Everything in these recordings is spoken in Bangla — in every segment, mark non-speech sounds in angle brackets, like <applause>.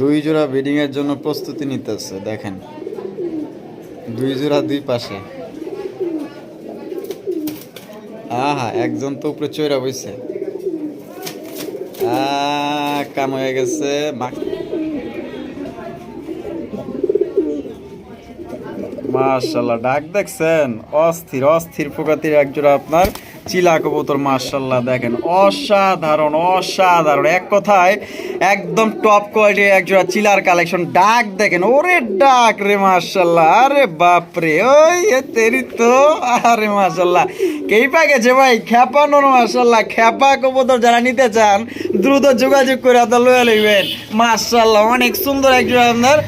দুই জোড়া ব্রিডিং এর জন্য প্রস্তুতি নিতেছে, দেখেন। দুই জোড়া দুই পাশে। আহা, একজন তো উপরে চৈরা বইছে। কাম হয়ে গেছে মাশাল্লাহ, ডাক দেখছেন? অস্থির অস্থির প্রকৃতির একজোড়া আপনার। চিলা কবুতর মাশাল্লাহ দেখেন। অসাধারণ অসাধারণ। এক কথায়, একদম টপ কোয়ালিটির একজোড়া চিলার কালেকশন ডাক দেখেন, ওরে ডাক রে মাশাল্লাহ আরে বাপরে, ওই তেরি তো। আরে মাশাল্লাহ কেই পা গেছে ভাই খেপানোর মাশাল্লাহ খ্যাপা কবুতর যারা নিতে চান, দ্রুত যোগাযোগ করে আপনার লয়ে লইবেন। মাশাল্লাহ অনেক সুন্দর একজোড়া আপনার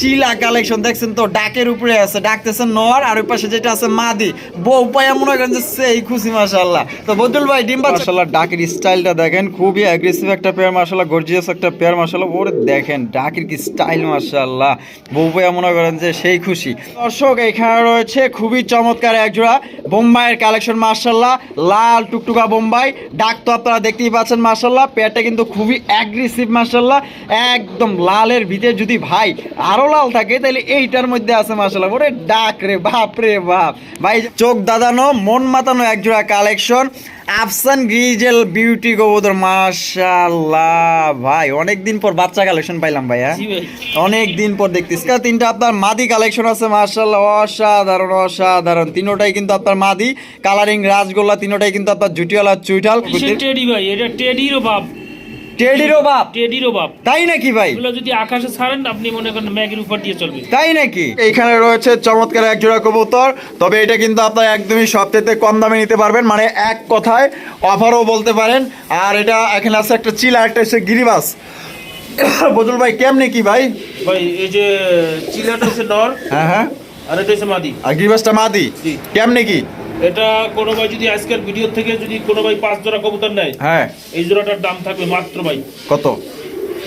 চিলা কালেকশন দেখছেন তো, ডাকের উপরে আছে, ডাকতেছেন নর, আর ওই পাশে যেটা আছে মাদি। বউ পায়া মনে করেন যে সেই খুশি মাশাল্লাহ তো বদুল ভাই, ডিম মাশাল্লাহ ডাকের স্টাইলটা দেখেন, খুবই অ্যাগ্রেসিভ একটা পেয়ার মাশাল্লাহ গর্জিয়াস একটা পেয়ার মাশাল্লাহ ওরে দেখেন, ডাকের কি স্টাইল মাশাল্লাহ বউ পায়া মনে করেন যে সেই খুশি। দর্শক, এখানে রয়েছে খুবই চমৎকার একজোড়া বোম্বাইয়ের কালেকশন মাশাল্লাহ লাল টুকটুকা বোম্বাই। ডাক তো আপনারা দেখতেই পাচ্ছেন মাশাল্লাহ পেয়ারটা কিন্তু খুবই অ্যাগ্রেসিভ মাশাল্লাহ একদম লালের ভিতরে যদি ভাই আরও লাল থাকে তাহলে এইটার মধ্যে আছে মাশাল্লাহ ওরে ডাক রে বাপ রে বাপ। ভাই চোখ দাদানো মন মাতানো একজোড়া কালেকশন। আফসান গ্রিজেল বিউটি কবুতর মাশাল্লাহ ভাই অনেক দিন পর বাচ্চা কালেকশন পাইলাম ভাইয়া। ভাই। অনেক দিন পর দেখতেছি। কা তিনটা আপনার মাদি কালেকশন আছে মার্শাল্লাহ অসাধারণ অসাধারণ। তিনোটাই কিন্তু আপনার মাদি। কালারিং রাজগোল্লা তিনোটাই কিন্তু আপনার জুটিওয়ালা চুইটাল টেডি ভাই এটা টেডিরও বাপ। টেডিরও বাপ। টেডিরও বাপ। তাই নাকি ভাই? এগুলো যদি আকাশে ছাড়েন আপনি মনে করেন ম্যাগের উপর দিয়ে চলবে। তাই নাকি? এইখানে রয়েছে চমৎকার এক জোড়া কবুতর তবে এটা কিন্তু আপনার একদমই সবচেয়ে কম দামে নিতে পারবেন। মানে এক কথায় অফারও বলতে পারেন। আর এটা এখানে আছে একটা চিলা একটা হচ্ছে গিরিবাস। <coughs> বদল ভাই কেমনে কি ভাই? ভাই এই যে চিলাটা হচ্ছে নর। হ্যাঁ হ্যাঁ। আর এটা হচ্ছে মাদি। আর গিরিবাসটা মাদি? কেমনে কি? এটা কোনো ভাই যদি আজকের ভিডিও থেকে যদি কোনো ভাই পাঁচ জোড়া কবুতর নেয় হ্যাঁ। এই জোড়াটার দাম থাকবে মাত্র ভাই কত?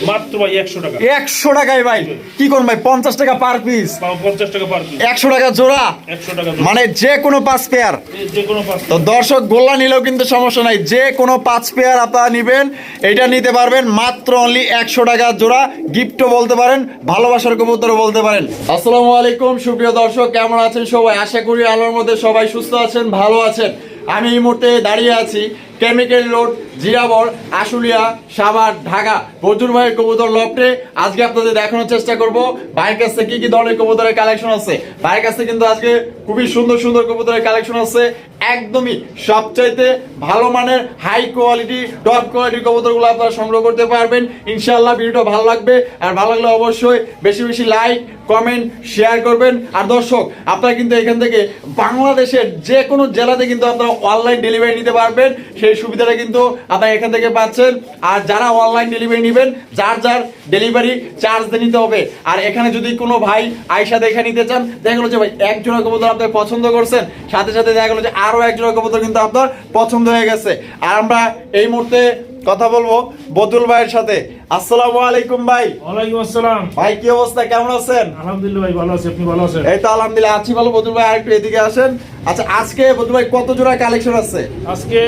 মাত্র ভাই টাকা। টাকায় ভাই। কি করুন ভাই পঞ্চাশ টাকা পার পিস পাও পঞ্চাশ টাকা পার পিস একশো টাকা জোড়া। টাকা মানে যে কোনো পাঁচ পেয়ার যে কোনো পাঁচ তো দর্শক গোল্লা নিলেও কিন্তু সমস্যা নাই। যে কোনো পাঁচ পেয়ার আপনারা নেবেন এটা নিতে পারবেন মাত্র অনলি একশো টাকা জোড়া। গিফটও বলতে পারেন ভালোবাসার কবুতরও বলতে পারেন। আসসালামু আলাইকুম সুপ্রিয় দর্শক কেমন আছেন সবাই? আশা করি আলোর মধ্যে সবাই সুস্থ আছেন ভালো আছেন। আমি এই মুহূর্তে দাঁড়িয়ে আছি কেমিক্যাল রোড জিরাবর আশুলিয়া, সাভার, ঢাকা বজুর ভাইয়ের কবুতর লফটে আজকে আপনাদের দেখানোর চেষ্টা করব, ভাইয়ের কাছে কি কি ধরনের কবুতরের কালেকশন আছে। ভাইয়ের কাছে কিন্তু আজকে খুবই সুন্দর সুন্দর কবুতরের কালেকশন আছে। একদমই সবচাইতে ভালো মানের হাই কোয়ালিটি টপ কোয়ালিটির কবুতরগুলো আপনারা সংগ্রহ করতে পারবেন। ইনশাআল্লাহ ভিডিওটা ভালো লাগবে। আর ভালো লাগলে অবশ্যই বেশি বেশি লাইক কমেন্ট শেয়ার করবেন। আর দর্শক, আপনারা কিন্তু এখান থেকে বাংলাদেশের যে কোনো জেলাতে কিন্তু আপনারা অনলাইন ডেলিভারি নিতে পারবেন। সেই সুবিধাটা কিন্তু আপনারা এখান থেকে পাচ্ছেন। আর যারা অনলাইন ডেলিভারি নেবেন, যার যার ডেলিভারি চার্জ নিতে হবে। আর এখানে যদি কোনো ভাই আয়সা দেখে নিতে চান, দেখা গেলো যে ভাই এক কবুতর আপনার পছন্দ করছেন, সাথে সাথে দেখা গেলো যে আরও এক জোড়া কবুতর কিন্তু আপনার পছন্দ হয়ে গেছে। আর আমরা এই মুহূর্তে কথা বলব বদুল ভাইয়ের সাথে। আসসালামু আলাইকুম ভাই। ওয়ালাইকুম আসসালাম। ভাই কি অবস্থা? কেমন আছেন? আলহামদুলিল্লাহ ভাই ভালো আছি। আপনি ভালো আছেন? এই তো আলহামদুলিল্লাহ আছি ভালো। বদুল ভাই আরেকটু এদিকে আসেন। আচ্ছা আজকে বদুল ভাই কত জোড়া কালেকশন আছে? আজকে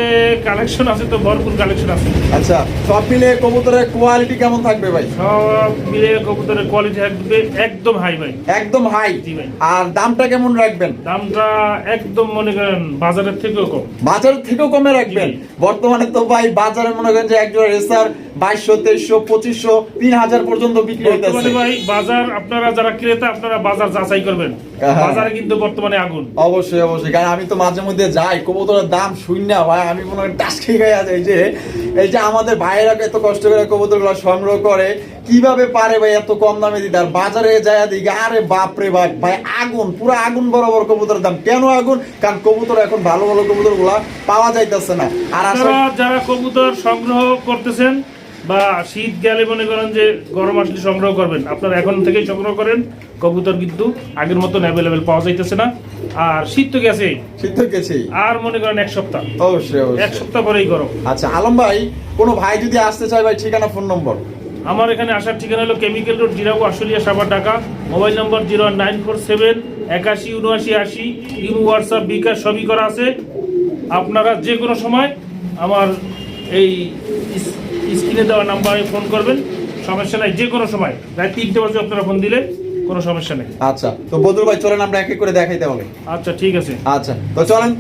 কালেকশন আছে তো ভরপুর কালেকশন আছে। আচ্ছা সব মিলে কবুতরের কোয়ালিটি কেমন থাকবে ভাই? সব মিলে কবুতরের কোয়ালিটি থাকবে একদম হাই ভাই। একদম হাই জি ভাই। আর দামটা কেমন রাখবেন? দামটা একদম মনে করেন বাজারের থেকেও কম। বাজার থেকেও কমে রাখবেন? বর্তমানে তো ভাই বাজারে মনে করেন যে একজোড়া রেসার বাইশশো তেইশশো পঁচিশশো তিন হাজার পর্যন্ত বিক্রি হইতেছে। ভাই বাজার আপনারা যারা ক্রেতা আপনারা বাজার যাচাই করবেন। হ্যাঁ। বাজারে কিন্তু বর্তমানে আগুন। অবশ্যই অবশ্যই। কারণ আমি তো মাঝে মধ্যে যাই কবুতরের দাম শূন্য ভাই। আমি মনে হয় টাস খেয়ে গেছে আছে যে এই যে আমাদের ভাইয়েরা এত কষ্ট করে কবুতরগুলো সংগ্রহ করে কীভাবে পারে ভাই এত কম দামে দিতে? আর বাজারে যায় দিকে আরে বাপ রে বাপ ভাই আগুন পুরো আগুন বরাবর কবুতরের দাম। কেন আগুন? কারণ কবুতর এখন ভালো ভালো কবুতরগুলা পাওয়া যাইতেছে না। আর যারা কবুতর সংগ্রহ করতেছেন বা শীত গেলে মনে করেন যে গরম আসলে সংগ্রহ করবেন। আপনারা এখন থেকেই সংগ্রহ করেন। কবুতর কিন্তু আগের মতন অ্যাভেলেবেল পাওয়া যাইতেছে না। আর শীত তো গেছে শীত তো গেছে আর মনে করেন এক সপ্তাহ। অবশ্যই এক সপ্তাহ পরেই গরম। আচ্ছা আলম ভাই কোনো ভাই যদি আসতে চায় ভাই ঠিকানা ফোন নম্বর? আমার এখানে আসার ঠিকানা হলো chemical road জিরাগো Ashulia Savar Dhaka. Mobile number zero nine four seven একাশি উনআশি আশি ইমো হোয়াটসঅ্যাপ বিকাশ সবই করা আছে। আপনারা যে কোনো সময় আমার এই স্ক্রিনে দেওয়া নাম্বারে ফোন করবেন। সমস্যা নাই যে কোনো সময়। প্রায় তিনটে বাজে আপনারা ফোন দিলে কোনো সমস্যা নেই। আচ্ছা তো বদুর ভাই চলেন আমরা এক এক করে দেখাইতে হবে। আচ্ছা ঠিক আছে। আচ্ছা তো চলেন।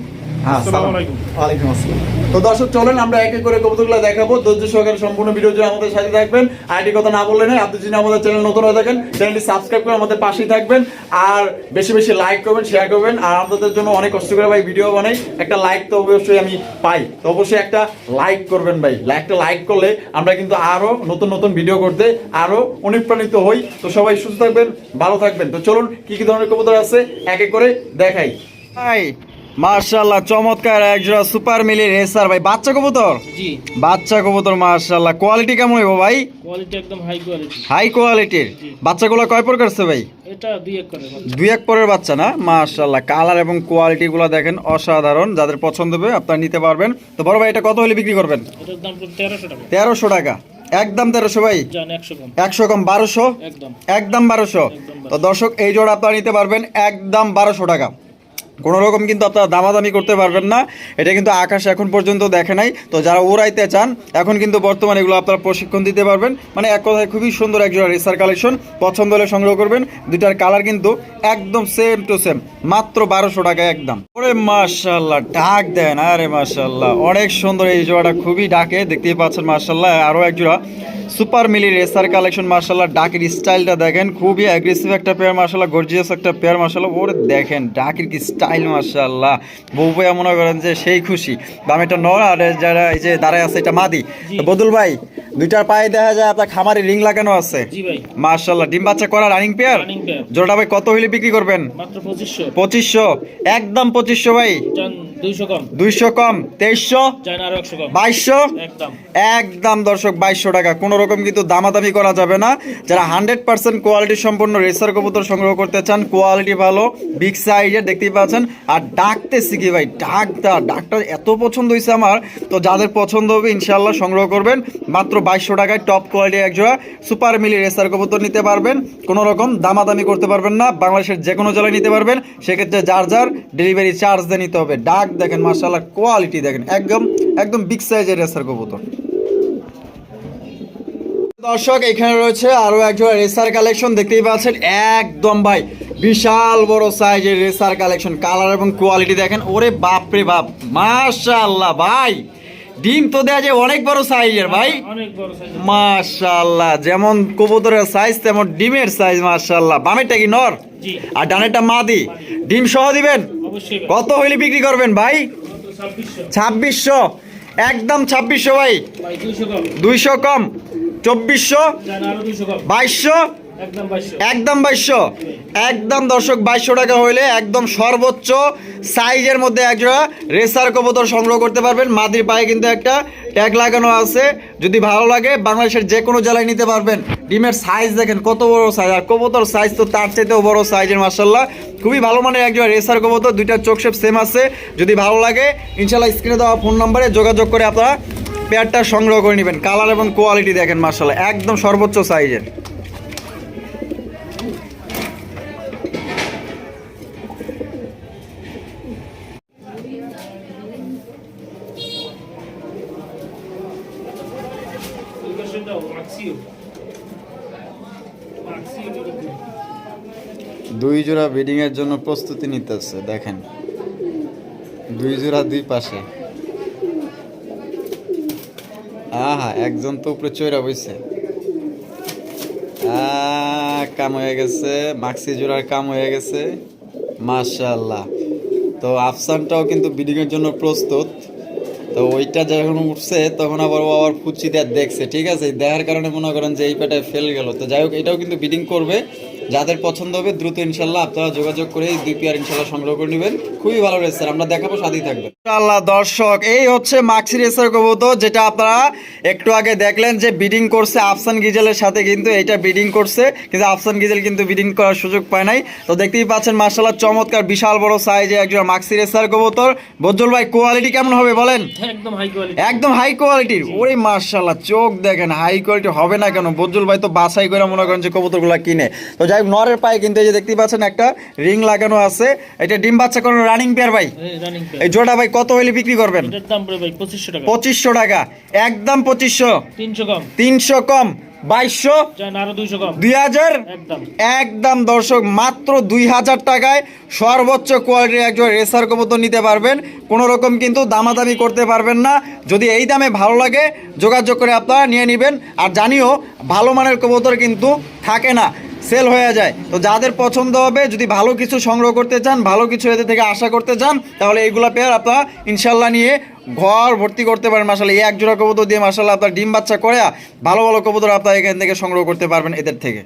হ্যাঁ। ওয়ালাইকুম আসসালাম। তো দর্শক চলেন আমরা এক এক করে কবুতরগুলো দেখাবো। ধৈর্য সহকারে সম্পূর্ণ ভিডিও জুড়ে আমাদের সাথে থাকবেন। কথা না বললে না আপনি যদি আমাদের চ্যানেল নতুন হয়ে থাকেন চ্যানেলটি সাবস্ক্রাইব করে আমাদের পাশেই থাকবেন। আর বেশি বেশি লাইক করবেন শেয়ার করবেন। আর আপনাদের জন্য অনেক কষ্ট করে ভাই ভিডিও বানাই। একটা লাইক তো অবশ্যই আমি পাই। তো অবশ্যই একটা লাইক করবেন ভাই। একটা লাইক করলে আমরা কিন্তু আরও নতুন নতুন ভিডিও করতে আরও অনুপ্রাণিত হই। তো সবাই সুস্থ থাকবেন ভালো থাকবেন। তো চলুন কি কি ধরনের কবুতর আছে? এক এক করে দেখাই। ভাই মার্শাল্লাহ চমৎকার একজোড়া সুপার মিলি রেসার ভাই। বাচ্চা কবুতর? জি। বাচ্চা কবুতর মার্শাল্লাহ। কোয়ালিটি কেমন হইব ভাই? কোয়ালিটি একদম হাই কোয়ালিটি। হাই কোয়ালিটির। বাচ্চাগুলো কয় পর করছে ভাই? এটা দুই এক করে দুই এক পরের বাচ্চা না? মার্শাল্লাহ কালার এবং কোয়ালিটি গুলো দেখেন অসাধারণ। যাদের পছন্দ হবে আপনারা নিতে পারবেন। তো বড় ভাই এটা কত হলে বিক্রি করবেন? এটার দাম তেরোশো টাকা। একদম তেরোশো ভাই? একশো কম। বারোশো? একদম। একদম বারোশো? তো দর্শক এই জোড়া আপনারা নিতে পারবেন একদম বারোশো টাকা। কোনো রকম কিন্তু আপনারা দামাদামি করতে পারবেন না। এটা কিন্তু আকাশ এখন পর্যন্ত দেখে নাই। তো যারা উড়াইতে চান, এখন কিন্তু বর্তমানে এগুলো আপনারা প্রশিক্ষণ দিতে পারবেন। মানে এক কথায় খুবই সুন্দর একজোড়া রেসার কালেকশন। পছন্দ হলে সংগ্রহ করবেন। দুইটার কালার কিন্তু একদম সেম টু সেম মাত্র বারোশো টাকা একদম। ওরে মার্শাল্লাহ ডাক দেন। আরে মার্শাল্লাহ অনেক সুন্দর এই জোড়াটা। খুবই ডাকে, দেখতেই পাচ্ছেন মার্শাল্লাহ আরও এক জোড়া সুপার মিলি রেসার কালেকশন মার্শাল্লাহ ডাকের স্টাইলটা দেখেন, খুবই অ্যাগ্রেসিভ একটা পেয়ার মার্শাল্লাহ গর্জিয়াস একটা পেয়ার মার্শাল্লাহ ওরে দেখেন, ডাকের কি স্টাইল মার্শাল্লাহ বউ ভাইয়া মনে করেন যে সেই খুশি। দাম এটা নর আর যারা এই যে দাঁড়ায় আছে এটা মাদি। বদুল ভাই দুইটার পায়ে দেখা যায় আপনার খামারে রিং লাগানো আছে। মার্শাল্লাহ ডিম বাচ্চা করা রানিং পেয়ার জোড়াটা ভাই কত হইলে বিক্রি করবেন? পঁচিশশো। একদম পঁচিশশো ভাই। দুইশো কম। তেইশশো? বাইশশো? একদম। একদম দর্শক বাইশশো টাকা। কোনো রকম কিন্তু দামাদামি করা যাবে না। যারা হান্ড্রেড পার্সেন্ট কোয়ালিটি সম্পন্ন রেসার কবুতর সংগ্রহ করতে চান কোয়ালিটি ভালো বিগ সাইজের দেখতেই পাচ্ছেন আর ডাকতেছি কি ভাই? ডাকটা ডাকটা এত পছন্দ হয়েছে আমার। তো যাদের পছন্দ হবে ইনশাল্লাহ সংগ্রহ করবেন। মাত্র বাইশশো টাকায় টপ কোয়ালিটি একজোড়া সুপার মিলি রেসার কবুতর নিতে পারবেন। কোনো রকম দামাদামি করতে পারবেন না। বাংলাদেশের যে কোনো জেলায় নিতে পারবেন। সেক্ষেত্রে যার যার ডেলিভারি চার্জ দিয়ে নিতে হবে। ডাক দেখেন মার্শাল্লাহ কোয়ালিটি দেখেন। একদম একদম বিগ সাইজের রেসার কবুতর। দর্শক, এখানে রয়েছে আরও একজন রেসার কালেকশন দেখতেই পাচ্ছেন, একদম ভাই বিশাল বড় সাইজের রেসার কালেকশন কালার এবং কোয়ালিটি দেখেন। ওরে বাপ রে বাপ মাশাআল্লাহ ভাই ডিম তো দেয়া যায় অনেক বড় সাইজের ভাই। অনেক বড় সাইজ মাশাআল্লাহ যেমন কবুতরের সাইজ তেমন ডিমের সাইজ মাশাআল্লাহ। বামেরটা কি নর? জি। আর ডানেরটা মাদি। ডিম সহ দিবেন? অবশ্যই কত হইলে বিক্রি করবেন ভাই? ছাব্বিশশো। একদম ছাব্বিশশো ভাই। দুইশো কম। চব্বিশশো। বাইশশো। একদম বাইশশো। একদম দর্শক, বাইশশো টাকা হইলে একদম সর্বোচ্চ সাইজের মধ্যে একজোড়া রেসার কবুতর সংগ্রহ করতে পারবেন। মাদির পায়ে কিন্তু একটা ট্যাগ লাগানো আছে। যদি ভালো লাগে, বাংলাদেশের যে কোনো জেলায় নিতে পারবেন। ডিমের সাইজ দেখেন কত বড় সাইজ আর কবুতর সাইজ তো তার চাইতেও বড় সাইজের মার্শাল্লাহ খুবই ভালো মানের একজোড়া রেসার কবুতর, দুইটা চোখ শেপ সেম আছে। যদি ভালো লাগে ইনশাল্লাহ স্ক্রিনে দেওয়া ফোন নম্বরে যোগাযোগ করে আপনারা পেয়ারটা সংগ্রহ করে নেবেন। কালার এবং কোয়ালিটি দেখেন মার্শাল্লাহ একদম সর্বোচ্চ সাইজের দুই জোড়া বেডিং এর জন্য প্রস্তুতি নিতেছে, দেখেন। দুই জোড়া দুই পাশে। আহা, একজন তো উপরে চৈরা বইছে। কাম হয়ে গেছে, মাক্সি জোড়ার কাম হয়ে গেছে। মাশাল্লাহ তো আফসানটাও কিন্তু বিডিং এর জন্য প্রস্তুত। তো ওইটা যখন উঠছে, তখন আবার ও আবার ফুচি দেয়ার দেখছে, ঠিক আছে? দেখার কারণে মনে করেন যে এই পেটায় ফেল গেল। তো যাই হোক, এটাও কিন্তু বিডিং করবে। যাদের পছন্দ হবে দ্রুত ইনশাল্লাহ আপনারা যোগাযোগ করে এই দুই পেয়ার ইনশাল্লাহ সংগ্রহ করে নেবেন। খুবই ভালো রেসার আমরা দেখাবো সাথেই থাকবে আল্লাহ দর্শক এই হচ্ছে মাক্সি রেসার কবুতর যেটা আপনারা একটু আগে দেখলেন যে বিডিং করছে আফসান গিজেলের সাথে কিন্তু এটা বিডিং করছে কিন্তু আফসান গিজেল কিন্তু বিডিং করার সুযোগ পায় নাই। তো দেখতেই পাচ্ছেন মার্শাল্লাহ চমৎকার বিশাল বড় সাইজে একজন মাক্সি রেসার কবুতর। বজ্জল ভাই কোয়ালিটি কেমন হবে বলেন? একদম হাই কোয়ালিটি একদম হাই কোয়ালিটির ওরে মার্শাল্লাহ চোখ দেখেন হাই কোয়ালিটি হবে না কেন? বজ্জুল ভাই তো বাছাই করে মনে করেন যে কবুতরগুলো কিনে। তো যাই নরের পায়ে কিন্তু এই যে দেখতেই পাচ্ছেন একটা রিং লাগানো আছে। এটা ডিম বাচ্চা কোনো রানিং পেয়ার ভাই? এই জোড়া ভাই কত হইলে বিক্রি করবেন? পঁচিশশো টাকা। একদম পঁচিশশো। তিনশো কম। তিনশো কম। বাইশশো। দুই হাজার। একদম। একদম দর্শক মাত্র দুই হাজার টাকায় সর্বোচ্চ কোয়ালিটির একজন রেসার কবুতর নিতে পারবেন। কোনো রকম কিন্তু দামাদামি করতে পারবেন না। যদি এই দামে ভালো লাগে যোগাযোগ করে আপনারা নিয়ে নেবেন। আর জানিও ভালো মানের কবুতর কিন্তু থাকে না। সেল হয়ে যায়। তো যাদের পছন্দ হবে, যদি ভালো কিছু সংগ্রহ করতে চান, ভালো কিছু এদের থেকে আশা করতে চান, তাহলে এইগুলো পেয়ার আপনারা ইনশাল্লাহ নিয়ে ঘর ভর্তি করতে পারেন। মাসাল্লাহ এই এক জোড়া কবুতর দিয়ে মাসাল্লাহ আপনার ডিম বাচ্চা করে ভালো ভালো কবুতর আপনারা এখান থেকে সংগ্রহ করতে পারবেন এদের থেকে।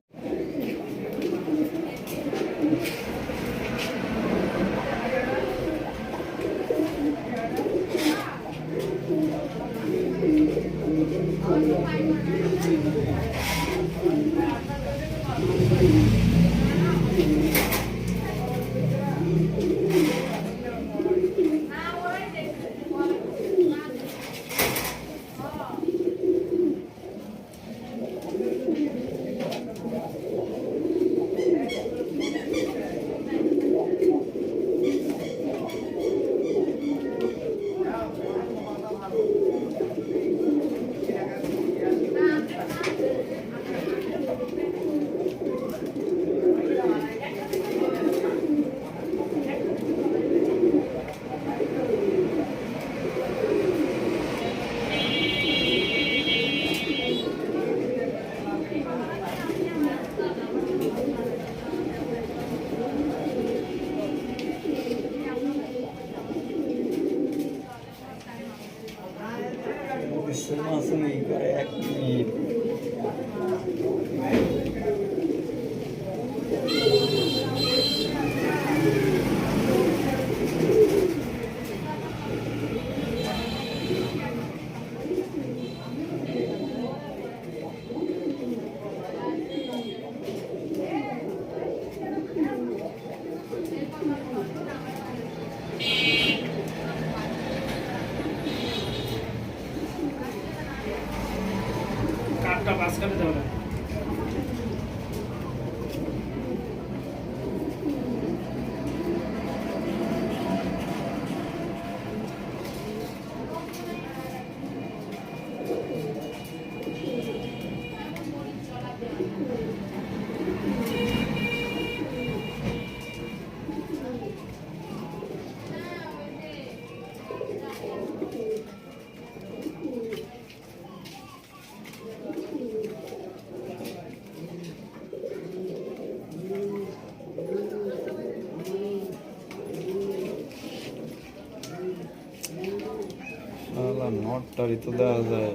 শালা নটটারই তো দেওয়া যায়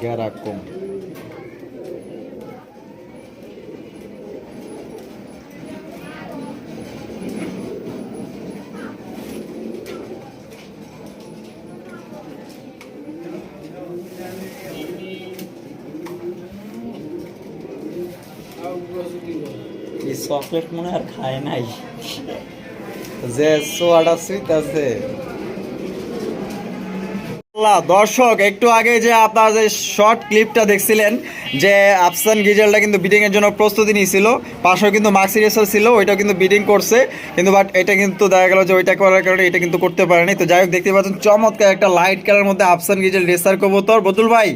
গ্যারা কম এই চকলেট মনে আর খায় নাই যে সোয়াটা সুইট আছে দর্শক, একটু আগে যে আপনার যে শর্ট ক্লিপটা দেখছিলেন, যে আফসান গিজেলটা কিন্তু বিডিং এর জন্য প্রস্তুতি নিয়েছিল, পাশেও কিন্তু মার্কসি ছিল, ওইটাও কিন্তু বিডিং করছে, কিন্তু বাট এটা কিন্তু দেখা গেল যে ওইটা করার কারণে এটা কিন্তু করতে পারেনি। তো যাই হোক, দেখতে পাচ্ছেন, চমৎকার একটা লাইট কালার মধ্যে আফসান গিজেল রেসার কবুতর। বদুল ভাই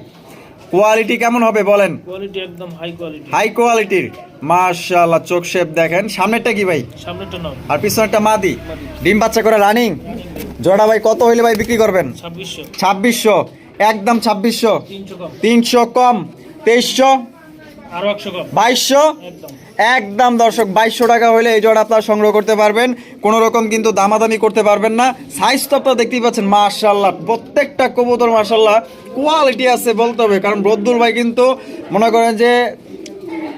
কোয়ালিটি কেমন হবে বলেন? কোয়ালিটি একদম হাই কোয়ালিটি হাই কোয়ালিটির মাশাআল্লাহ চোখ শেপ দেখেন। সামনেরটা কি ভাই? সামনেরটা পিছনে আর পিছনেরটা মাদি। ডিম বাচ্চা করে রানিং জোড়া ভাই কত হইলে ভাই বিক্রি করবেন? ছাব্বিশশো। একদম ছাব্বিশশো। তিনশো কম। তিনশো কম। তেইশশো। আরও কম। বাইশশো। একদম। একদম দর্শক, বাইশশো টাকা হলে এই জোড়া আপনারা সংগ্রহ করতে পারবেন। কোনো রকম কিন্তু দামাদামি করতে পারবেন না। সাইজ তো আপনারা দেখতেই পাচ্ছেন মার্শাল্লাহ প্রত্যেকটা কবুতর মার্শাল্লাহ কোয়ালিটি আছে বলতে হবে। কারণ রদ্দুল ভাই কিন্তু মনে করেন যে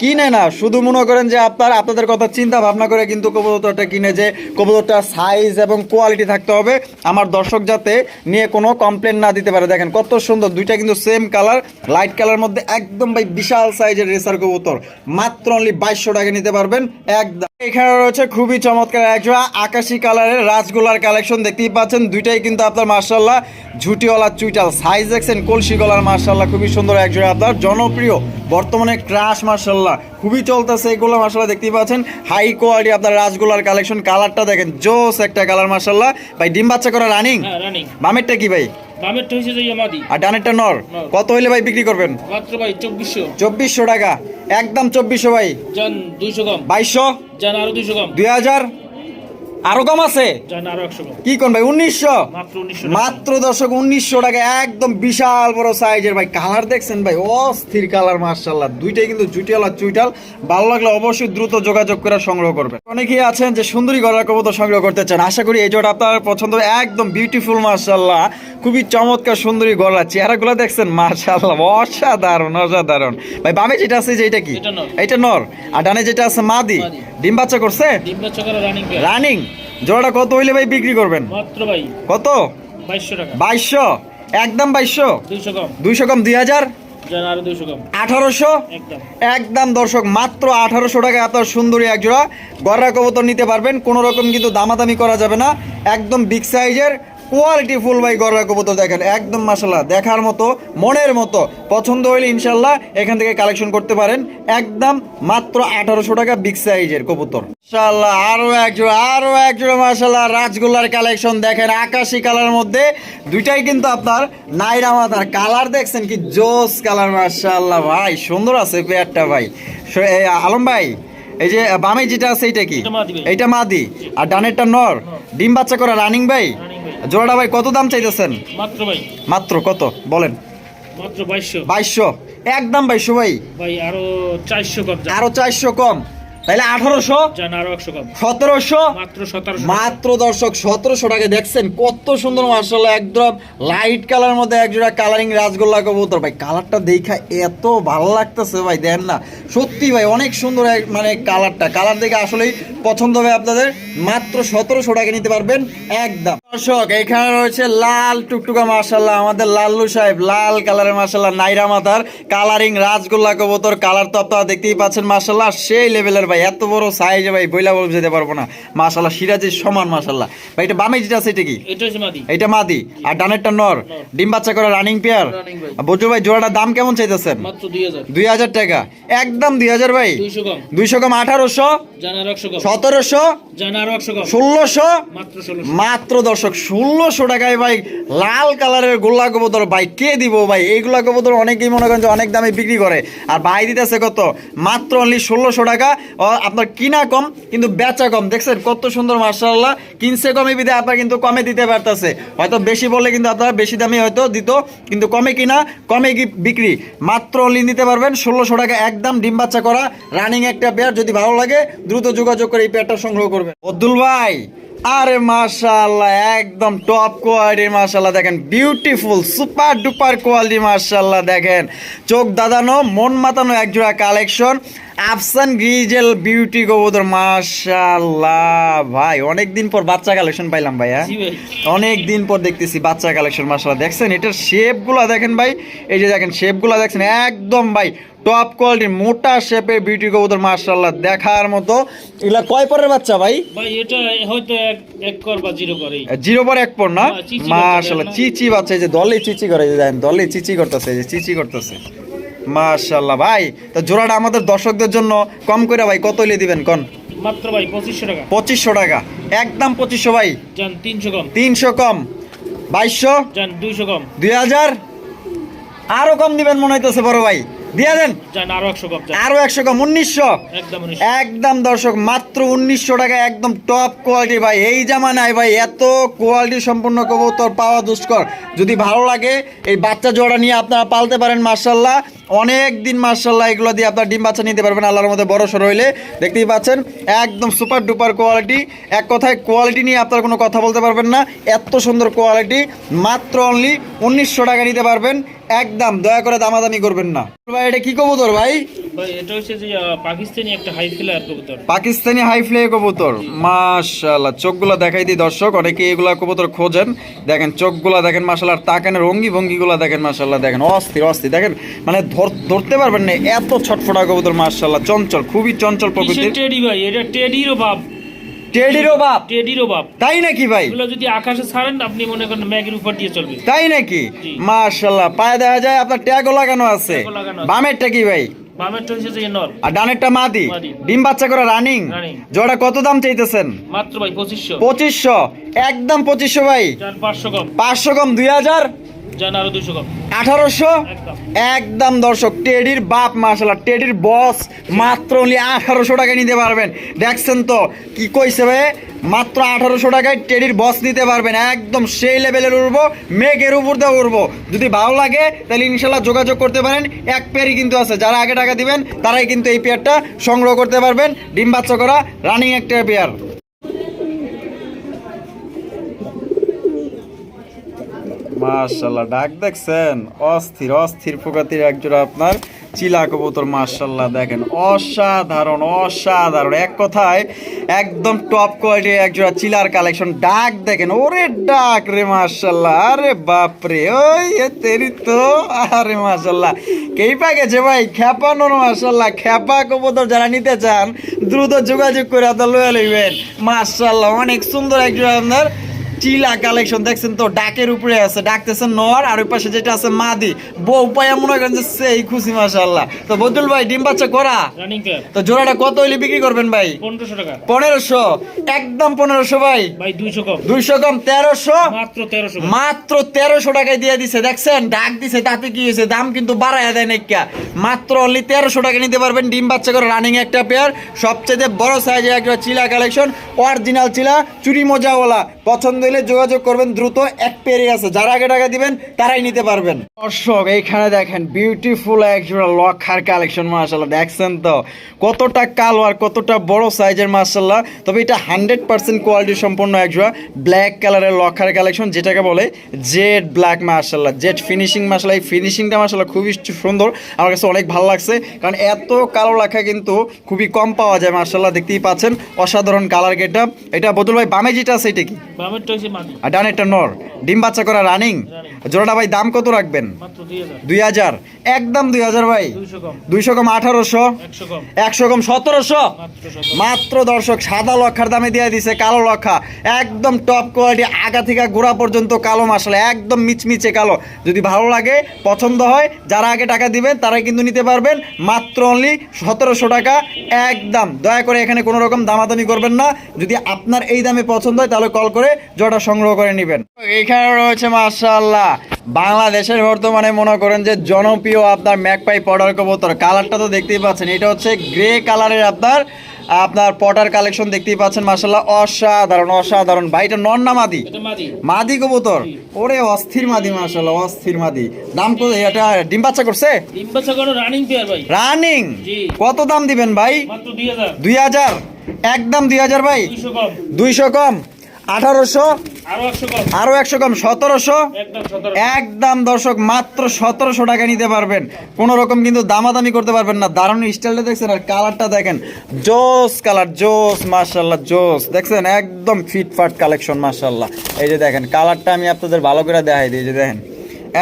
কিনে না, শুধু মনে করেন যে আপনার, আপনাদের কথা চিন্তা ভাবনা করে কিন্তু কবুতরটা কিনে যে কবুতরটার সাইজ এবং কোয়ালিটি থাকতে হবে। আমার দর্শক যাতে নিয়ে কোনো কমপ্লেন না দিতে পারে। দেখেন কত সুন্দর, দুইটা কিন্তু সেম কালার লাইট কালার মধ্যে একদম ভাই বিশাল সাইজের রেসার কবুতর। মাত্র অনলি বাইশশো টাকা নিতে পারবেন, একদম। এখানে রয়েছে খুবই চমৎকার একজোড়া আকাশি কালারের রাজগোলার কালেকশন দেখতেই পাচ্ছেন, দুইটাই কিন্তু আপনার মার্শাল্লাহ ঝুটিওয়ালা চুইটাল। সাইজ দেখছেন কলসি গলার মার্শাল্লাহ খুবই সুন্দর একজোড়া আপনার। জনপ্রিয়, বর্তমানে ক্রাশ মার্শাল্লাহ খুবই চলতেছে এগুলো মাসাল্লাহ দেখতেই পাচ্ছেন। হাই কোয়ালিটি আপনার রাজগোলার কালেকশন কালারটা দেখেন জোস একটা কালার মার্শাল্লাহ ভাই ডিম বাচ্চা করা রানিং হ্যাঁ বামেরটা কি ভাই? যে আর ডানেরটা নর। কত হইলে ভাই বিক্রি করবেন? মাত্র ভাই টাকা। একদম চব্বিশশো ভাই। যান দুইশো কম আরও আরও কম আছে? কি কোন ভাই উনিশশো? মাত্র দর্শক উনিশশো টাকা একদম বিশাল বড় সাইজের ভাই কালার দেখছেন ভাই? অস্থির কালার মার্শাল্লাহ দুইটাই কিন্তু জুটিয়াল আর চুইটাল। ভালো লাগলে অবশ্যই দ্রুত যোগাযোগ করে সংগ্রহ করবেন। অনেকেই আছেন যে সুন্দরী গলার কবুতর সংগ্রহ করতে চান। আশা করি এই জোড়া আপনার পছন্দ। একদম বিউটিফুল মার্শাল্লাহ খুবই চমৎকার সুন্দরী গলা চেহারাগুলো দেখছেন? মার্শাল্লাহ অসাধারণ অসাধারণ। ভাই বামে যেটা আছে যে এটা কি? এটা নর। আর ডানে যেটা আছে মাদি। ডিম বাচ্চা করছে? রানিং জোড়াটা কত হইলে ভাই বিক্রি করবেন? মাত্র ভাই। কত? বাইশশো টাকা। বাইশশো? একদম বাইশশো? দুইশো কম। দুইশো কম দুই হাজার? আঠারোশো? একদম। দর্শক মাত্র আঠারোশো টাকায় আপনার সুন্দরী একজোড়া গররা কবুতর নিতে পারবেন কোনো রকম কিন্তু দামাদামি করা যাবে না। একদম বিগ সাইজের কোয়ালিটি ফুল ভাই গররা কবুতর দেখেন একদম মাসাল্লাহ দেখার মতো মনের মতো। পছন্দ হইলে ইনশাল্লাহ এখান থেকে কালেকশন করতে পারেন। একদম মাত্র আঠারোশো টাকা বিগ সাইজের কবুতর। মাশাল্লাহ আরও এক জোড়া আরও এক জোড়া মাশাল্লাহ রাজগোল্লার কালেকশন দেখেন আকাশি কালারের মধ্যে। দুইটাই কিন্তু আপনার নাইরা মাথার কালার দেখছেন কি? জোস কালার মাশাল্লাহ ভাই সুন্দর আছে পেয়ারটা ভাই। আলম ভাই এই যে বামে যেটা আছে এইটা কি? এটা মাদি আর ডানেরটা নর। ডিম বাচ্চা করা রানিং ভাই? জোড়াটা ভাই কত দাম চাইতেছেন? মাত্র ভাই। মাত্র কত? বলেন। মাত্র বাইশশো। বাইশশো? একদম বাইশশো ভাই। ভাই আরও চারশো কম আরও চারশো কম। তাইলে আঠারোশো? সতেরোশো? মাত্র দর্শক সতেরোশো টাকা দেখছেন কত সুন্দর মার্শাল্লাহ একদম লাইট কালার মধ্যে একজোড়া কালারিং রাজগোল্লা কবুতর। ভাই কালারটা দেখা এত ভালো লাগতেছে ভাই দেন না। সত্যি ভাই অনেক সুন্দর মানে কালারটা কালার দেখে আসলেই পছন্দ হবে আপনাদের। মাত্র সতেরোশো টাকা নিতে পারবেন একদম। দর্শক এখানে রয়েছে লাল টুকটুকা মার্শাল্লাহ আমাদের লাল্লু সাহেব লাল কালারের মার্শাল্লাহ নাইরা মাথার কালারিং রাজগোল্লা কবুতর কালার তো আপনারা দেখতেই পাচ্ছেন মার্শাল্লাহ সেই লেভেলের ভাই এত বড় সাইজে ভাই বইলা বল যেতে পারব না। মার্শাল্লাহ সিরাজের সমান মার্শাল্লাহ ভাই এটা বামে যেটা আছে এটা কি? এটা মাদি। এটা মাদি। আর ডানেরটা নর। ডিম বাচ্চা করা রানিং পেয়ার। বজু ভাই জোড়াটার দাম কেমন চাইতেছেন? মাত্র দুই হাজার। টাকা। একদম দুই হাজার ভাই। দুইশো কম। আঠারোশো। সতেরোশো। ষোলোশো। মাত্র মাত্র দর্শক, ষোলোশো টাকায় ভাই লাল কালারের গোল্লা কবুতর, ভাই কে দিব ভাই? এইগুলা কবুতর অনেকেই মনে করেন যে অনেক দামে বিক্রি করে। আর ভাই দিতেছে কত? মাত্র অনলি ষোলোশো টাকা। আপনার কিনা কম, কিন্তু বেচা কম। দেখছেন কত সুন্দর মার্শাল্লাহ কিনছে কমে বিদে আপনার কিন্তু কমে দিতে পারতেছে। হয়তো বেশি বললে কিন্তু আপনারা বেশি দামে হয়তো দিত, কিন্তু কমে কিনা, কমে বিক্রি? মাত্র অনলি নিতে পারবেন ষোলোশো টাকা একদম ডিম বাচ্চা করা রানিং একটা পেয়ার যদি ভালো লাগে, দ্রুত যোগাযোগ করে এই পেয়ারটা সংগ্রহ করবেন। অব্দুল ভাই আরে মাশাআল্লাহ একদম টপ কোয়ালিটির মাশাআল্লাহ দেখেন বিউটিফুল সুপার ডুপার কোয়ালিটি মাশাআল্লাহ দেখেন। চোখ দাদানো মন মাতানো একজোড়া কালেকশন আফসান গ্রিজেল বিউটি কবুতর মাশাআল্লাহ। ভাই অনেক দিন পর বাচ্চা কালেকশন পাইলাম ভাই হ্যাঁ? অনেক দিন পর দেখতেছি বাচ্চা কালেকশন মাশাআল্লাহ। দেখছেন এটার শেপগুলো দেখেন ভাই এই যে দেখেন শেপগুলো দেখছেন একদম ভাই টপ কোয়ালিটির মোটা শেপে বিউটি কবুতর মাশাআল্লাহ দেখার মতো। এগুলা কয় পরের বাচ্চা ভাই? ভাই এটা হয়তো এক এক কর বা জিরো করে জিরো পর এক পর না? হ্যাঁ, চিচি মাশাআল্লাহ বাচ্চা, চিচি বাচ্চা এই যে দলে চিচি করে দেখেন দলে চিচি করতেছে যে চিচি করতেছে। মাশাআল্লাহ ভাই তো জোড়াটা আমাদের দর্শকদের জন্য কম করে ভাই কত হইলে দিবেন কোন? মাত্র ভাই পঁচিশশো টাকা। পঁচিশশো টাকা। একদম পঁচিশশো ভাই। তিনশো কম। তিনশো কম। বাইশশো? দুইশো কম। দুই হাজার? আরও কম দিবেন মনে হইতেছে বড় ভাই। দিয়ে দেন। আরও একশো কম উনিশশো। একদম দর্শক মাত্র উনিশশো টাকা একদম টপ কোয়ালিটি ভাই। এই জামানায় ভাই এত কোয়ালিটি সম্পূর্ণ কবুতর পাওয়া দুষ্কর। যদি ভালো লাগে এই বাচ্চা জোড়া নিয়ে আপনারা পালতে পারেন মার্শাল্লাহ অনেক দিন মার্শাল্লাহ এগুলো দিয়ে আপনার ডিম বাচ্চা নিতে পারবেন আল্লাহর মধ্যে বড় সর হইলে। দেখতেই পাচ্ছেন একদম সুপার ডুপার কোয়ালিটি এক কথায় কোয়ালিটি নিয়ে আপনারা কোনো কথা বলতে পারবেন না। এত সুন্দর কোয়ালিটি মাত্র অনলি উনিশশো টাকা নিতে পারবেন। একদম দয়া করে দামাদামি করবেন না। ভাই এটা কি কবুতর ভাই? ভাই এটা হচ্ছে যে পাকিস্তানি একটা হাই ফ্লায়ার কবুতর। পাকিস্তানি হাই ফ্লে কবুতর। মাশাআল্লাহ চোখগুলো দেখাই দিই দর্শক অনেকে এগুলা কবুতর খোঁজেন। দেখেন চোখগুলো দেখেন মাশাআল্লাহ আর তাকানের অঙ্গি ভঙ্গিগুলো দেখেন মাশাআল্লাহ দেখেন অস্থির অস্থির। দেখেন মানে ধর- ধরতে পারবেন না এত ছটফটা কবুতর মাশাআল্লাহ চঞ্চল খুবই চঞ্চল প্রকৃতির। টেডি ভাই? এটা টেডিরও বাপ টেডির অভাব টেডির অভাব তাই নাকি ভাই? এগুলো যদি আকাশে ছাড়েন আপনি মনে করেন উপর দিয়ে চলবে। তাই নাকি? মাশাআল্লাহ পায়ে দেখা যায় আপনার ট্যাগও লাগানো আছে। বামেরটা কি ভাই? বামেরটা ডিম বাচ্চা রানিং। কত দাম চাইতেছেন? একদম ভাই। 500 কম দুই হাজার। আঠারোশো? একদম। দর্শক টেডির বাপ মাসাল্লাহ টেডির বস মাত্র আঠারোশো টাকায় নিতে পারবেন। দেখছেন তো কি কইছে ভাই? মাত্র আঠারোশো টাকায় টেডির বস নিতে পারবেন। একদম সেই লেভেলের উঠবো মেঘের উপর দিয়ে উঠবো যদি ভালো লাগে তাহলে ইনশাল্লাহ যোগাযোগ করতে পারেন। এক পেয়ারই কিন্তু আছে। যারা আগে টাকা দিবেন তারাই কিন্তু এই পেয়ারটা সংগ্রহ করতে পারবেন। ডিম বাচ্চা করা রানিং একটা পেয়ার। মাশাল্লাহ, ডাক দেখছেন? অস্থির অস্থির প্রকৃতির একজোড়া আপনার চিলা কবুতর, মাশাল্লাহ, দেখেন। অসাধারণ অসাধারণ। এক কথায়, একদম টপ কোয়ালিটির একজোড়া চিলার কালেকশন ডাক দেখেন, ওরে ডাক রে মাশাল্লাহ, আরে বাপ রে ওই তেরি তো, আরে মাশাল্লাহ। কেই পা গেছে ভাই? খেপানো মাশাল্লাহ। খেপা কবুতর যারা নিতে চান, দ্রুত যোগাযোগ করে আপনার লয়ে লইবেন মাশাল্লাহ, অনেক সুন্দর একজোড়া আপনার চিলা কালেকশন দেখছেন তো ডাকের উপরে আছে ডাকতেছে নর আর ওই পাশে যেটা আছে মাদি। বউ পায়া মনে করেন যে সেই খুশি মাশাল্লাহ তো বদুল ভাই ডিম বাচ্চা করা? তো জোড়াটা কত হইলে বিক্রি করবেন ভাই? পনেরোশো টাকা। পনেরোশো? একদম পনেরোশো ভাই। ভাই দুইশো কম। দুইশো কম তেরোশো? মাত্র তেরোশো মাত্র তেরোশো টাকায় দিয়ে দিছে দেখছেন? ডাক দিছে তাতে কি হয়েছে? দাম কিন্তু বাড়ায় দেয় নাকি মাত্র অনলি তেরোশো টাকা নিতে পারবেন ডিম বাচ্চা করে রানিং একটা পেয়ার সবচেয়ে বড় সাইজের একটা চিলা কালেকশন অরিজিনাল চিলা চুরি মজাওয়ালা পছন্দ হলে যোগাযোগ করবেন দ্রুত এক পেয়ারই আছে। যারা আগে টাকা দিবেন তারাই নিতে পারবেন। দর্শক এইখানে দেখেন বিউটিফুল একজোড়া লক্ষার কালেকশন মাসাল্লাহ দেখছেন তো? কতটা কালো আর কতটা বড় সাইজের মাসাল্লাহ তবে এটা হান্ড্রেড পার্সেন্ট কোয়ালিটি সম্পন্ন একজোড়া ব্ল্যাক কালারের লক্ষার কালেকশন যেটাকে বলে জেড ব্ল্যাক মাসাল্লাহ জেড ফিনিশিং মাসাল্লাহ এই ফিনিশিংটা মাসাল্লাহ খুবই সুন্দর। আমার কাছে অনেক ভালো লাগছে কারণ এত কালো লাখা কিন্তু খুবই কম পাওয়া যায় মাসাল্লাহ দেখতেই পাচ্ছেন অসাধারণ কালার গেটআপ এটা বদল ভাই বামে যেটা আছে এটা কি? বামেরটা আর ডান একটা নর। ডিম বাচ্চা করা রানিং জোড়াটা ভাই দাম কত রাখবেন? দুই হাজার। একদম দুই হাজার ভাই। দুইশো কম। আঠারোশো। একশো কম। সতেরোশো। মাত্র দর্শক সাদা লক্ষার দামে দিয়ে দিছে কালো লক্ষা। একদম টপ কোয়ালিটি আগা থেকে গোড়া পর্যন্ত কালো মাসালা একদম মিচমিচে কালো। যদি ভালো লাগে পছন্দ হয় যারা আগে টাকা দিবেন তারাই কিন্তু নিতে পারবেন। মাত্র অনলি সতেরোশো টাকা। একদম। দয়া করে এখানে কোনো রকম দামাদামি করবেন না। যদি আপনার এই দামে পছন্দ হয় তাহলে কল করে জটা সংগ্রহ করে নেবেন? এখানে রয়েছে মাশাআল্লাহ। বাংলাদেশের বর্তমানে মনে করেন যে জনপ্রিয় আপনার ম্যাকপাই পডার কবুতর। কালারটা তো দেখতেই পাচ্ছেন। এটা হচ্ছে গ্রে কালারের আপনার আপনার পটার কালেকশন দেখতেই পাচ্ছেন মাশাল্লাহ অসাধারণ অসাধারণ। ভাই এটা নন না মাদি? মাদি। কবুতর? ওরে অস্থির মাদি মাশাল্লাহ অস্থির মাদি। দাম কত এটা ডিম বাচ্চা করছে? ডিম বাচ্চা কোনো রানিং ভাই। রানিং কত দাম দিবেন ভাই? দুই হাজার। একদম দুই হাজার ভাই? দুইশো কম? আঠারোশো আরও একশো কম। সতেরোশো। একদম দর্শক মাত্র সতেরোশো টাকা নিতে পারবেন। কোনো রকম কিন্তু দামাদামি করতে পারবেন না। দারুণ স্টাইলটা দেখছেন আর কালারটা দেখেন। জোস কালার জোস মার্শাল্লাহ জোস। দেখছেন? একদম ফিটফাট কালেকশন মার্শাল্লাহ এই যে দেখেন কালারটা আমি আপনাদের ভালো করে দেখাই দিই যে দেখেন।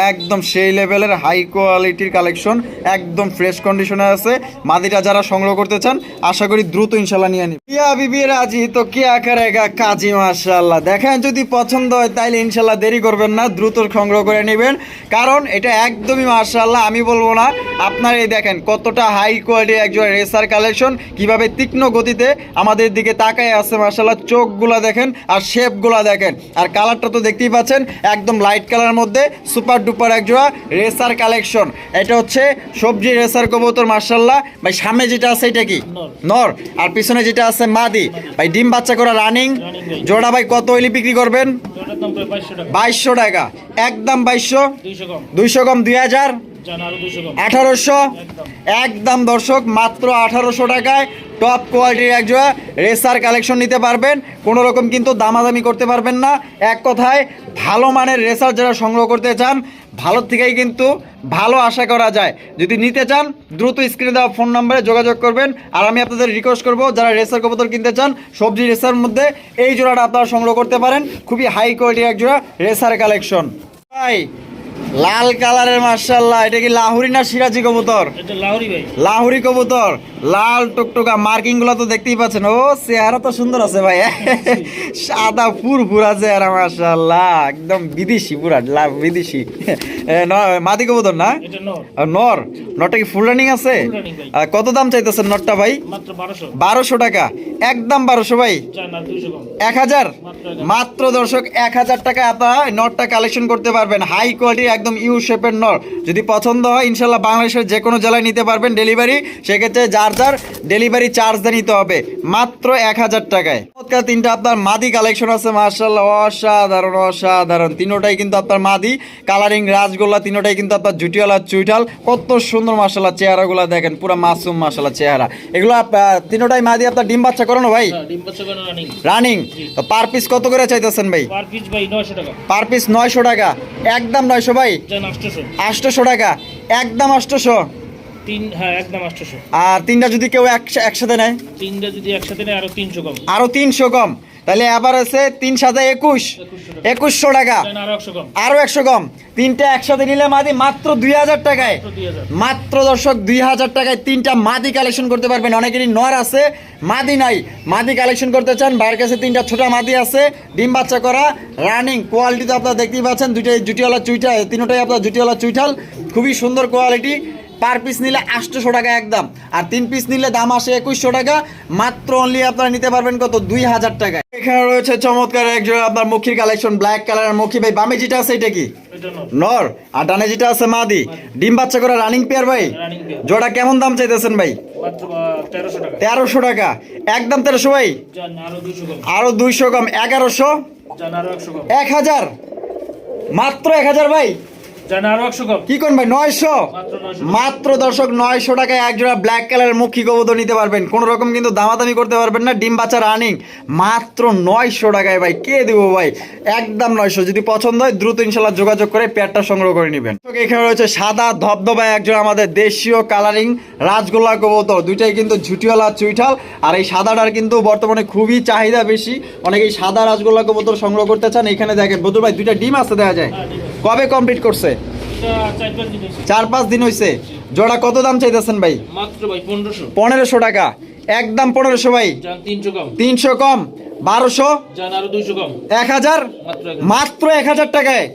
একদম সেই লেভেলের হাই কোয়ালিটির কালেকশন, একদম ফ্রেশ কন্ডিশনে আছে। মাদিটা যারা সংগ্রহ করতে চান, আশা করি দ্রুত ইনশাল্লাহ নিয়ে নিন বিবি রাজি, তো কে করেগা কাজী মাশাল্লাহ দেখেন, যদি পছন্দ হয়, তাইলে ইনশাল্লাহ দেরি করবেন না, দ্রুত সংগ্রহ করে নেবেন। কারণ এটা একদমই মাশাল্লাহ আমি বলব না। আপনার এই দেখেন, কতটা হাই কোয়ালিটি একজন রেসার কালেকশন, কীভাবে তীক্ষ্ণ গতিতে আমাদের দিকে তাকায় আছে মাশাল্লাহ চোখগুলা দেখেন আর শেপগুলা দেখেন। আর কালারটা তো দেখতেই পাচ্ছেন, একদম লাইট কালারের মধ্যে সুপার ডুপার একজোড়া রেসার কালেকশন। এটা হচ্ছে সবজি রেসার কবুতর মার্শাল্লাহ ভাই সামনে যেটা আছে এটা কি? নর। আর পিছনে যেটা আছে মাদি। ভাই ডিম বাচ্চা করা রানিং জোড়া ভাই কত হইলে বিক্রি করবেন? বাইশশো টাকা। একদম বাইশশো। দুইশো কম দুই হাজার। আঠারোশো? একদম দর্শক, মাত্র আঠারোশো টাকায় টপ কোয়ালিটির এক একজোড়া রেসার কালেকশন নিতে পারবেন। কোনো রকম কিন্তু দামাদামি করতে পারবেন না। এক কথায়, ভালো মানের রেসার যারা সংগ্রহ করতে চান ভালো থেকেই কিন্তু ভালো আশা করা যায়। যদি নিতে চান, দ্রুত স্ক্রিনে দেওয়া ফোন নম্বরে যোগাযোগ করবেন। আর আমি আপনাদের রিকোয়েস্ট করব, যারা রেসার কবুতর কিনতে চান, সবজি রেসার মধ্যে এই জোড়াটা আপনারা সংগ্রহ করতে পারেন। খুবই হাই কোয়ালিটির এক জোড়া রেসার কালেকশন লাল কালারের মার্শাল্লাহ এটা কি লাহুরি না সিরাজি কবুতর? লাহরি কবুতর। লাল টুকটুকা মার্কিংগুলো তো দেখতেই পাচ্ছেন। ও চেহারা তো সুন্দর আছে ভাই। <laughs> সাদা পুরপুরা চেহারা মাশাল্লাহ একদম বিদেশি পুরা বিদেশি। মাদি কবুতর না? নর। নটা কি ফুল রানিং আছে? কত দাম চাইতেছেন নটটা ভাই? বারোশো। টাকা। একদম বারোশো ভাই। এক হাজার? মাত্র দর্শক এক হাজার টাকা। আপনারা নটটা কালেকশন করতে পারবেন। হাই কোয়ালিটির একদম ইউ শেপের নর। যদি পছন্দ হয় ইনশাল্লাহ বাংলাদেশের যে কোনো জেলায় নিতে পারবেন ডেলিভারি সেক্ষেত্রে যার যার ডেলিভারি চার্জ নিতে হবে মাত্র এক হাজার টাকায়। চমৎকার তিনটা আপনার মাদি কালেকশন আছে মার্শাল্লাহ অসাধারণ অসাধারণ। তিনোটাই কিন্তু আপনার মাদি। কালারিং রাজগোল্লা তিনোটাই কিন্তু আপনার জুটিওয়ালা চুইঠাল। কত সুন্দর মার্শাল্লাহ চেহারাগুলো দেখেন। পুরো মাসুম মার্শাল্লাহ চেহারা। এগুলো তিনোটাই মাদি আপনার ডিম বাচ্চা করানো ভাই? রানিং পার পিস কত করে চাইতেছেন ভাই? পার পিস নয়শো টাকা। একদম নয়শো ভাই। আটশোশো। আটশোশো টাকা। একদম তিন হ্যাঁ একদম আটশোশো। আর তিনটা যদি কেউ একসাথে নেয়? তিনটা যদি একসাথে নেয় আরও তিনশো কম। আরও তিনশো কম। তাহলে আবার আছে তিন সাজা একুশ। একুশশো টাকা। আরও একশো কম। তিনটা একসাথে নিলে মাদি মাত্র দুই হাজার টাকায়। মাত্র মাত্র দর্শক দুই হাজার টাকায় তিনটা মাদি কালেকশন করতে পারবেন। অনেকেরই নর আছে মাদি নাই। মাদি কালেকশন করতে চান বাইরের কাছে তিনটা ছোট মাদি আছে ডিম বাচ্চা করা রানিং কোয়ালিটি তো আপনারা দেখতেই পাচ্ছেন দুইটাই জুটিওয়ালা চুইটা তিনটাই আপনার জুটিওয়ালা চুইঠাল। খুবই সুন্দর কোয়ালিটি। পার পিস নিলে আটশোশো টাকা একদম। আর তিন পিস নিলে দাম আসে একুশশো টাকা। মাত্র অনলি আপনারা নিতে পারবেন কত? দুই হাজার টাকা। এখানে রয়েছে চমৎকার একজন আপনার মুখির কালেকশন ব্ল্যাক কালারের মুখি। ভাই বামে যেটা আছে এটা কি? নর। আর ডানে যেটা আছে মাদি। ডিম বাচ্চা করে রানিং পেয়ার ভাই? জোড়া কেমন দাম চাইতেছেন ভাই? তেরোশো টাকা। একদম তেরোশো ভাই? আরও দুইশো কম। এগারোশো? এক হাজার? মাত্র এক হাজার ভাই? যান আরও একশো কম কি কোন ভাই নয়শো? মাত্র নয়শো। মাত্র দর্শক নয়শো টাকায় এক ব্ল্যাক কালারের মুখী কবুতর নিতে পারবেন। কোনো রকম কিন্তু দামাদামি করতে পারবেন না ডিম বাচ্চা রানিং মাত্র নয়শো টাকায় ভাই কে দেবো ভাই? একদম নয়শো। যদি পছন্দ হয় দ্রুত ইনশাল্লাহ যোগাযোগ করে পেয়ারটা সংগ্রহ করে নেবেন। এখানে রয়েছে সাদা ধবধবা একজন আমাদের দেশীয় কালারিং রাজগোল্লা কবুতর। দুইটাই কিন্তু ঝুটিওয়ালা চুইঠাল আর এই সাদাটার কিন্তু বর্তমানে খুবই চাহিদা বেশি। অনেকে সাদা রাজগোল্লা কবুতর সংগ্রহ করতে চান। এখানে দেখেন বদুর ভাই দুইটা ডিম আসতে দেওয়া যায়। হ্যাঁ। কবে কমপ্লিট করছে? চার পাঁচ দিন হয়েছে। জোড়া কত দাম চাইতেছেন ভাই? পনেরোশো। টাকা। একদম পনেরোশো ভাই। তিনশো কম। বারোশো। এক হাজার। মাত্র এক হাজার টাকায়।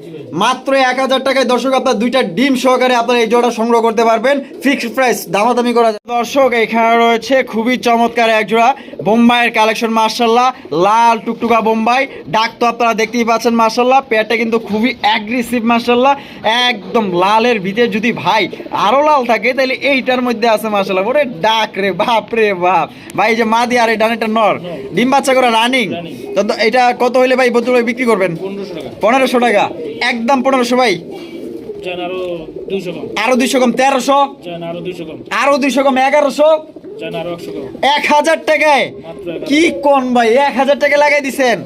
মাত্র এক হাজার টাকায় দর্শক আপনার দুইটা ডিম সহকারে আপনার এই জোড়া সংগ্রহ করতে পারবেন। ফিক্সড প্রাইস দামাদামি করা যায়। দর্শক এখানে রয়েছে খুবই চমৎকার এক জোড়া বোম্বাইয়ের কালেকশন মার্শাল্লাহ লাল টুকটুকা বোম্বাই। ডাক তো আপনারা দেখতেই পাচ্ছেন মার্শাল্লাহ পেয়ারটা কিন্তু খুবই অ্যাগ্রেসিভ মার্শাল্লাহ একদম লালের ভিতরে যদি ভাই আরও লাল থাকে তাহলে এইটার মধ্যে আছে মার্শাল্লাহ ওরে ডাক রে বাপ রে বাপ। ভাই যে মা দিয়ে আর এই ডানেটা নর ডিম বাচ্চা করে রানিং তো এটা কত হইলে ভাই বদল বিক্রি করবেন? পনেরোশো টাকা। পনেরোশো টাকা। একদম পনেরোশো ভাই? আরও দুইশো কম। তেরোশো? আরও দুইশো কম এগারোশো? এক হাজার টাকায়? কি কোন ভাই? এক হাজার টাকা লাগাই দিছেন।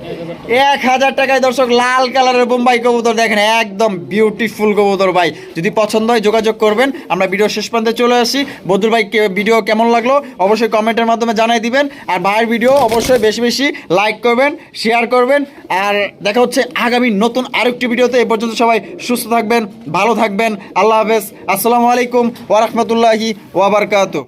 এক হাজার টাকায় দর্শক লাল কালারের বোম্বাই কবুতর দেখেন একদম বিউটিফুল কবুতর ভাই। যদি পছন্দ হয় যোগাযোগ করবেন। আমরা ভিডিও শেষ প্রান্তে চলে আসি। বদুর ভাই কে- ভিডিও কেমন লাগল? অবশ্যই কমেন্টের মাধ্যমে জানাই দিবেন। আর ভাইয়ের ভিডিও অবশ্যই বেশি বেশি লাইক করবেন শেয়ার করবেন। আর দেখা হচ্ছে আগামী নতুন আরেকটি ভিডিওতে এ পর্যন্ত সবাই সুস্থ থাকবেন ভালো থাকবেন। আল্লাহ হাফেজ। আসসালামু আলাইকুম ওরহমতুল্লাহি ওয়াবারকাতু